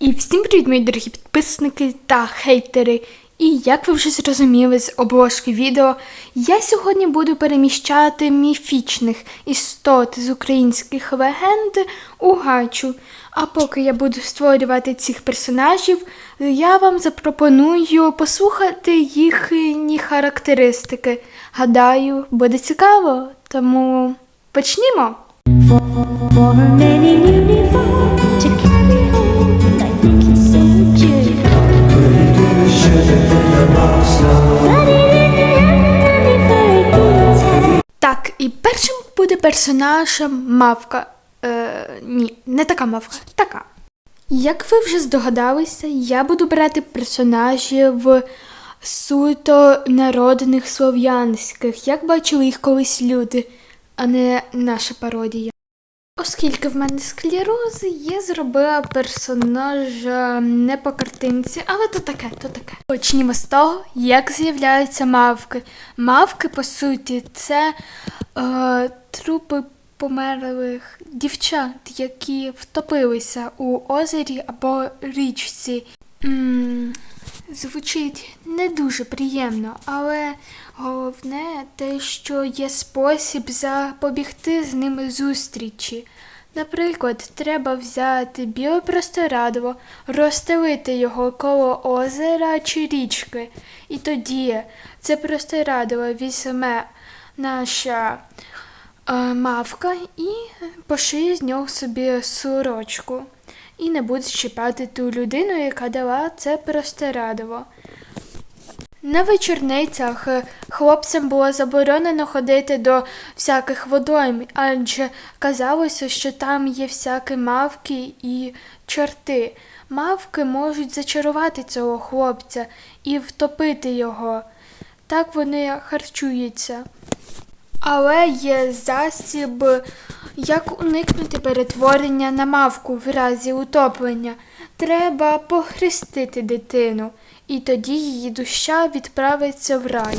І всім привіт, мої дорогі підписники та хейтери. І як ви вже зрозуміли з обложки відео, я сьогодні буду переміщати міфічних істот з українських легенд у гачу. А поки я буду створювати цих персонажів, я вам запропоную послухати їхні характеристики. Гадаю, буде цікаво, тому почнімо. Персонаж мавка. Е, ні, не така мавка, така. Як ви вже здогадалися, я буду брати персонажів суто народних слов'янських, як бачили їх колись люди, а не наша пародія. Оскільки в мене склероз, я зробила персонажа не по картинці, але то таке, то таке. Почнімо з того, як з'являються мавки. Мавки, по суті, це е, трупи померлих дівчат, які втопилися у озері або річці. м звучить не дуже приємно, але головне те, що є спосіб запобігти з ними зустрічі. Наприклад, треба взяти біле простирадło, розстелити його коло озера чи річки, і тоді це простирадło візьме наша е, мавка і пошиє з нього собі сорочку. І не буде чіпати ту людину, яка дала це простирадło. На вечорницях е, хлопцям було заборонено ходити до всяких водойм, адже казалося, що там є всякі мавки і чорти. Мавки можуть зачарувати цього хлопця і втопити його. Так вони харчуються. Але є засіб, як уникнути перетворення на мавку в разі утоплення. Треба похрестити дитину, і тоді її душа відправиться в рай.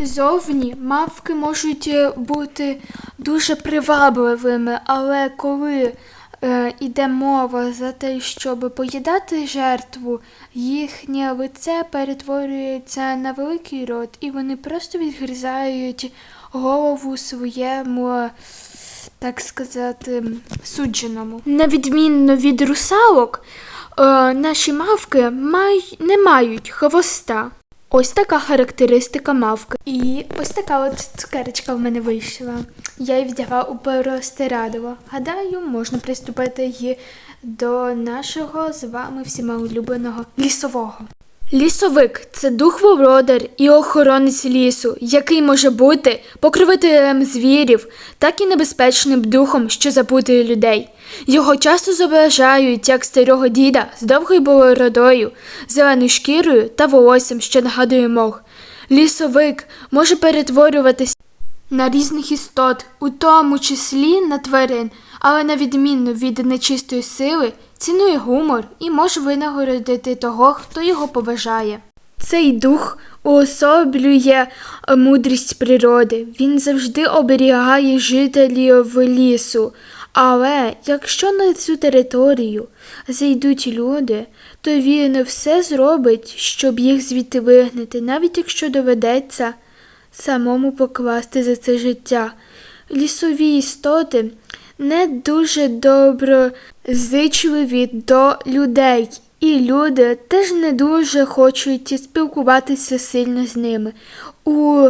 Зовні мавки можуть е, бути дуже привабливими, але коли е, йде мова за те, щоб поїдати жертву, їхнє лице перетворюється на великий рот, і вони просто відгризають голову своєму, так сказати, судженому. На відмінно від русалок, е, наші мавки не мають хвоста. Ось така характеристика мавки. І ось така от цукерочка в мене вийшла. Я її взяла у простирадово. Гадаю, можна приступити її до нашого з вами всіма улюбленого лісового. Лісовик це дух володар і охоронець лісу, який може бути покровителем звірів, так і небезпечним духом, що запутує людей. Його часто зображають як старого діда з довгою бородою, зеленою шкірою та волоссям, що нагадує мох. Лісовик може перетворюватися на різних істот, у тому числі на тварин, але на відміну від нечистої сили, цінує гумор і може винагородити того, хто його поважає. Цей дух уособлює е, мудрість природи. Він завжди оберігає жителів лісу. Але якщо на цю територію зайдуть люди, то він все зробить, щоб їх звідти вигнати, навіть якщо доведеться самому покласти за це життя. Лісові істоти не дуже доброзичливі до людей, і люди теж не дуже хочуть спілкуватися сильно з ними. У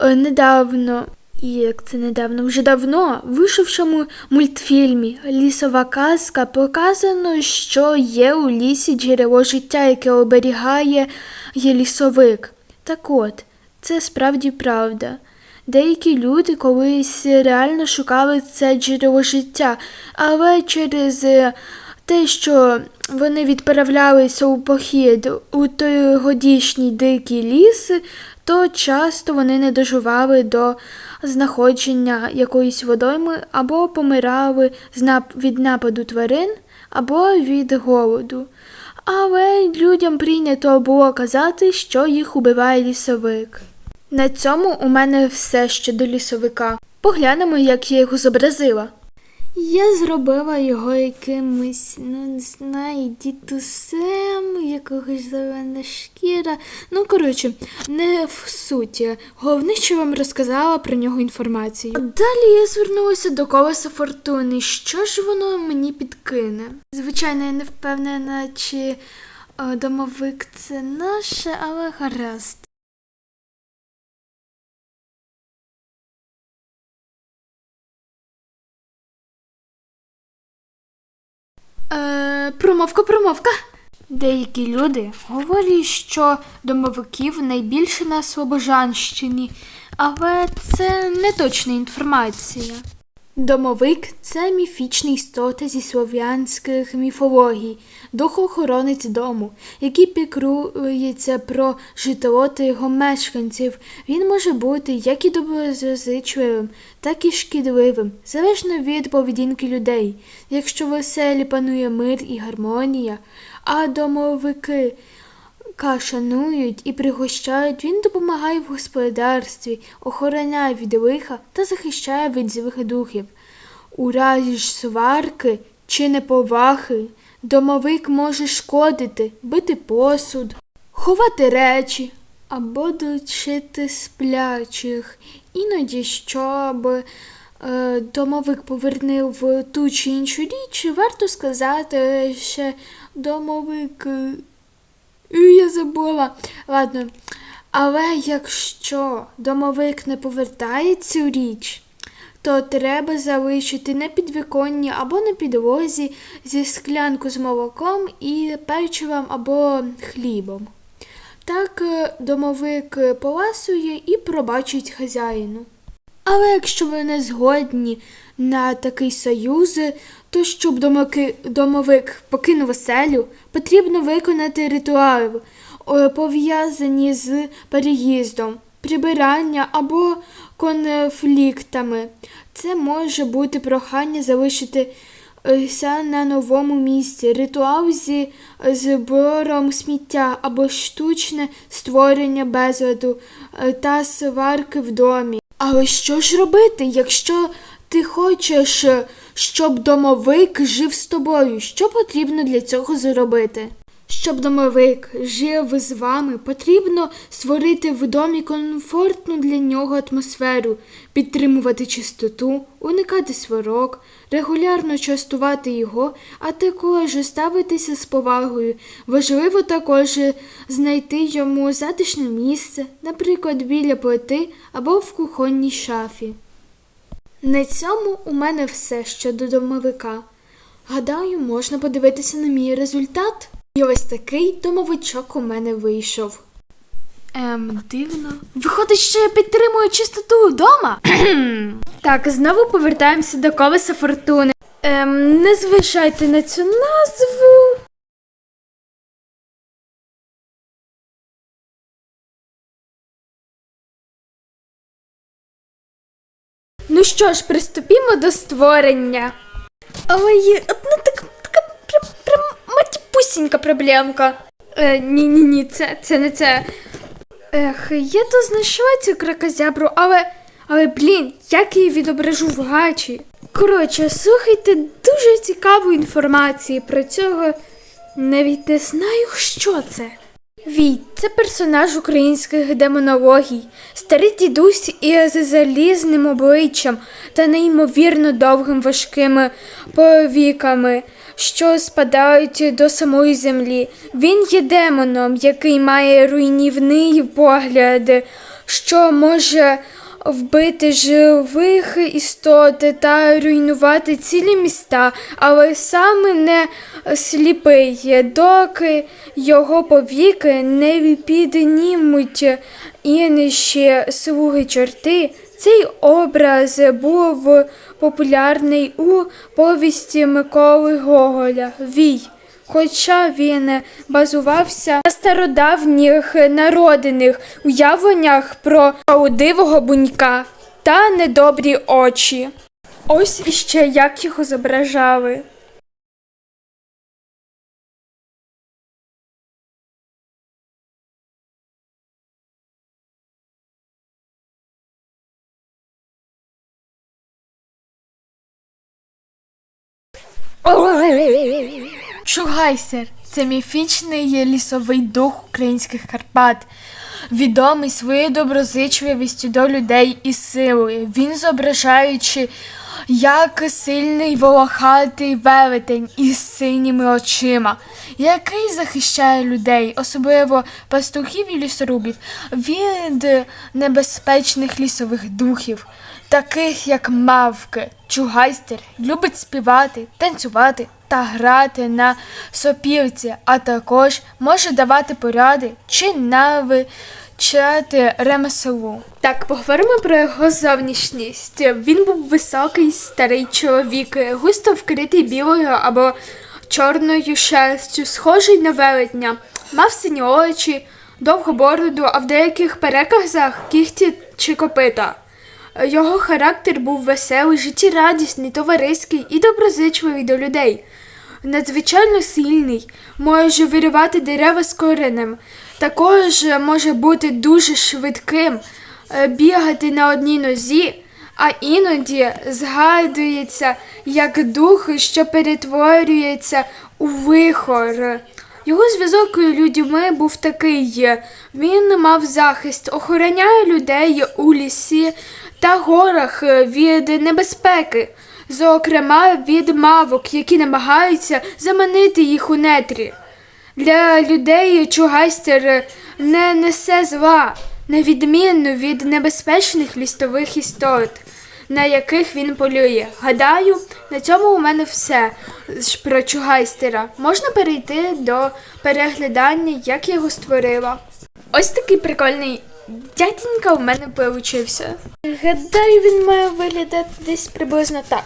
е, недавно, як це недавно, вже давно вийшовшому мультфільмі Лісова казка показано, що є у лісі джерело життя, яке оберігає є лісовик. Так от, це справді правда. Деякі люди колись реально шукали це джерело життя, але через е, те, що вони відправлялися у похід у той годішній дикий ліс, то часто вони не доживали до знаходження якоїсь водойми або помирали від нападу тварин, або від голоду. Але людям прийнято було казати, що їх убиває лісовик. На цьому у мене все щодо лісовика. Поглянемо, як я його зобразила. Я зробила його якимось, ну не знаю, дідусем, якогось зелена шкіра. Ну, коротше, не в суті. Головне, що вам розказала про нього інформацію. Далі я звернулася до колеса фортуни. Що ж воно мені підкине? Звичайно, я не впевнена, чи е, домовик це наше, але гаразд. Е, промовка, промовка. Деякі люди говорять, що домовиків найбільше на Слобожанщині, але це не точна інформація. Домовик це міфічна істота зі слов'янських міфологій, духоохоронець дому, який піклується про житло та його мешканців. Він може бути як і доброзичливим, так і шкідливим, залежно від поведінки людей. Якщо в оселі панує мир і гармонія, а домовики Ка шанують і пригощають, він допомагає в господарстві, охороняє від лиха та захищає від злих духів. У разі ж сварки чи неповаги домовик може шкодити, бити посуд, ховати речі або дочити сплячих. Іноді, щоб е, домовик повернув ту чи іншу річ, варто сказати, що домовик. Я забула. Ладно. Але якщо домовик не повертає цю річ, то треба залишити на підвіконні або на підлозі зі склянку з молоком і печивом або хлібом. Так е, домовик е, поласує і пробачить хазяїну. Але якщо ви не згодні на такий союз, то щоб домоки, домовик покинув оселю, потрібно виконати ритуали, пов'язані з переїздом, прибирання або конфліктами. Це може бути прохання залишитися на новому місці, ритуал зі збором сміття або штучне створення безладу е, та сварки в домі. Але що ж робити, якщо ти хочеш, щоб домовик жив з тобою? Що потрібно для цього зробити? Щоб домовик жив з вами, потрібно створити в домі комфортну для нього атмосферу, підтримувати чистоту, уникати сварок, регулярно частувати його, а також ставитися з повагою. Важливо також знайти йому затишне місце, наприклад, біля плити або в кухонній шафі. На цьому у мене все щодо домовика. Гадаю, можна подивитися на мій результат. І ось такий домовичок у мене вийшов. Ем, дивно. Виходить, що я підтримую чистоту вдома. так, знову повертаємося до колеса фортуни. Ем, не зважайте на цю назву. Ну що ж, приступімо до створення. Але є одна така, матіпусінька проблемка. Е, ні, ні, ні, це, це не це. Ех, я то знайшла цю кракозябру, але. Але, блін, як її відображу в гачі. Коротше, слухайте дуже цікаву інформацію про цього. Навіть не знаю, що це. Вій це персонаж українських демонологій, старий дідусь із залізним обличчям та неймовірно довгим важкими повіками, що спадають до самої землі. Він є демоном, який має руйнівний погляд, що може вбити живих істот та руйнувати цілі міста, але саме не сліпий, доки його повіки не піднімуть інші слуги чорти. Цей образ був популярний у повісті Миколи Гоголя Вій. Хоча він базувався на стародавніх народених уявленнях про правдивого бунька та недобрі очі. Ось іще як його зображали. Чугайсер це міфічний лісовий дух українських Карпат, відомий своєю доброзичливістю до людей і силою. Він зображаючи як сильний волохатий велетень із синіми очима, який захищає людей, особливо пастухів і лісорубів, від небезпечних лісових духів, таких як мавки. Чугайстер любить співати, танцювати та грати на сопілці, а також може давати поради чи навчати ремеслу. Так, поговоримо про його зовнішність. Він був високий старий чоловік, густо вкритий білою або чорною шерстю, схожий на велетня, мав сині очі, довгу бороду, а в деяких переказах кіхті чи копита. Його характер був веселий, життєрадісний, товариський і доброзичливий до людей. Надзвичайно сильний, може вирівати дерева з коренем. Також може бути дуже швидким, е, бігати на одній нозі, а іноді згадується як дух, що перетворюється у вихор. Його зв'язок людьми був такий: він мав захист, охороняє людей у лісі та горах від небезпеки, зокрема від мавок, які намагаються заманити їх у нетрі. Для людей чугайстер не несе зла, на відміну від небезпечних лістових істот, на яких він полює. Гадаю, на цьому у мене все про чугайстера. Можна перейти до переглядання, як я його створила. Ось такий прикольний дяденька у мене получився. Гадаю, він має виглядати десь приблизно так.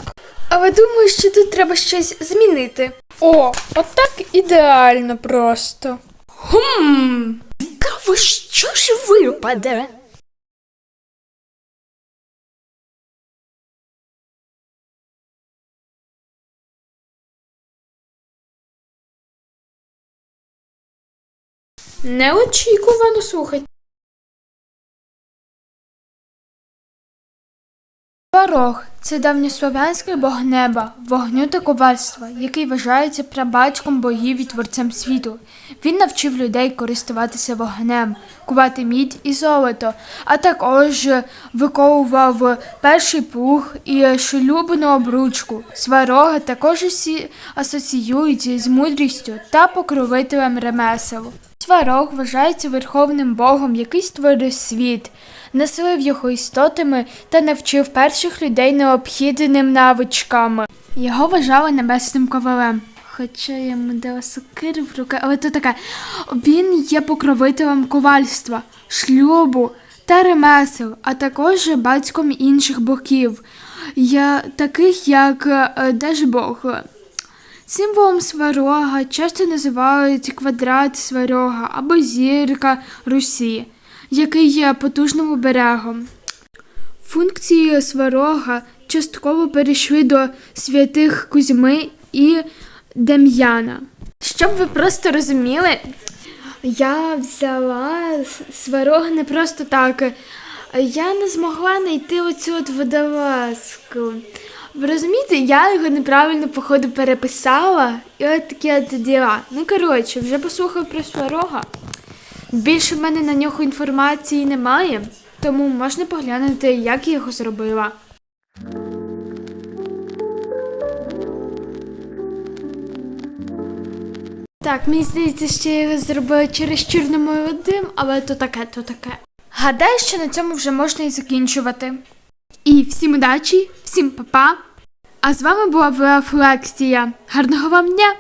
Але думаю, що тут треба щось змінити. О, отак ідеально просто. Хм. Цікаво, що ж випаде? Неочікувано слухай. Сварог це давньослов'янський бог неба, вогню та ковальства, який вважається прабатьком богів і творцем світу. Він навчив людей користуватися вогнем, кувати мідь і золото, а також виковував перший плуг і шлюбну обручку. Сварога також усі асоціюють з мудрістю та покровителем ремесел. Сварог вважається верховним богом, який створив світ, населив його істотами та навчив перших людей необхідним навичкам. Його вважали небесним ковалем. Хоча йому дала сокиру в руки, але то таке. Він є покровителем ковальства, шлюбу та ремесел, а також батьком інших богів, я, таких як е, Держбог. Символом сварога часто називають квадрат сварога або зірка Русі, який є потужним оберегом. Функції сварога частково перейшли до святих Кузьми і Дем'яна. Щоб ви просто розуміли, я взяла сварог не просто так. Я не змогла знайти оцю от водолазку. Ви розумієте, я його неправильно, походу, переписала, і от такі от діла. Ну, коротше, вже послухав про сварога. Більше в мене на нього інформації немає, тому можна поглянути, як я його зробила. Так, мені здається, що я його зробила через чорномолодим, але то таке, то таке. Гадаю, що на цьому вже можна і закінчувати. І всім удачі, всім па-па. А з вами була Флексія. Гарного вам дня!